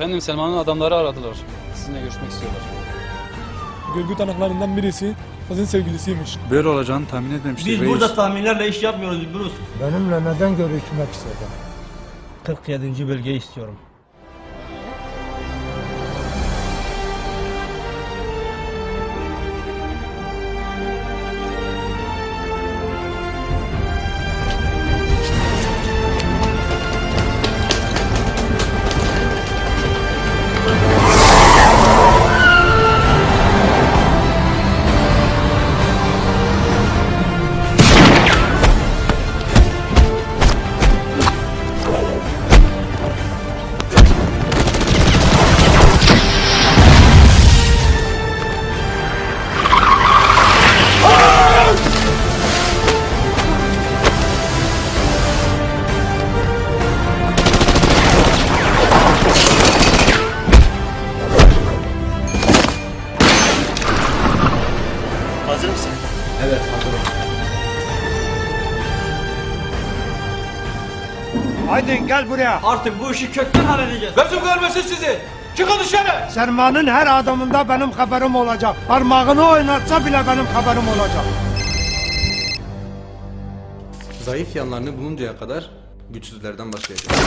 Efendim Selman'ın adamları aradılar. Sizinle görüşmek istiyorlar. Görgü tanıklarından birisi kızın sevgilisiymiş. Böyle olacağını tahmin etmemiştik Biz reis. burada tahminlerle iş yapmıyoruz Bruce. Benimle neden görüşmek istedin? 47. bölgeyi istiyorum. Hazır mısın? Evet hazırım. Haydi gel buraya. Artık bu işi kökten halledeceğiz. Gözüm görmesin sizi! Çıkın dışarı! Sermanın her adımında benim haberim olacak. Parmağını oynatsa bile benim haberim olacak. Zayıf yanlarını buluncaya kadar güçsüzlerden başlayacağız.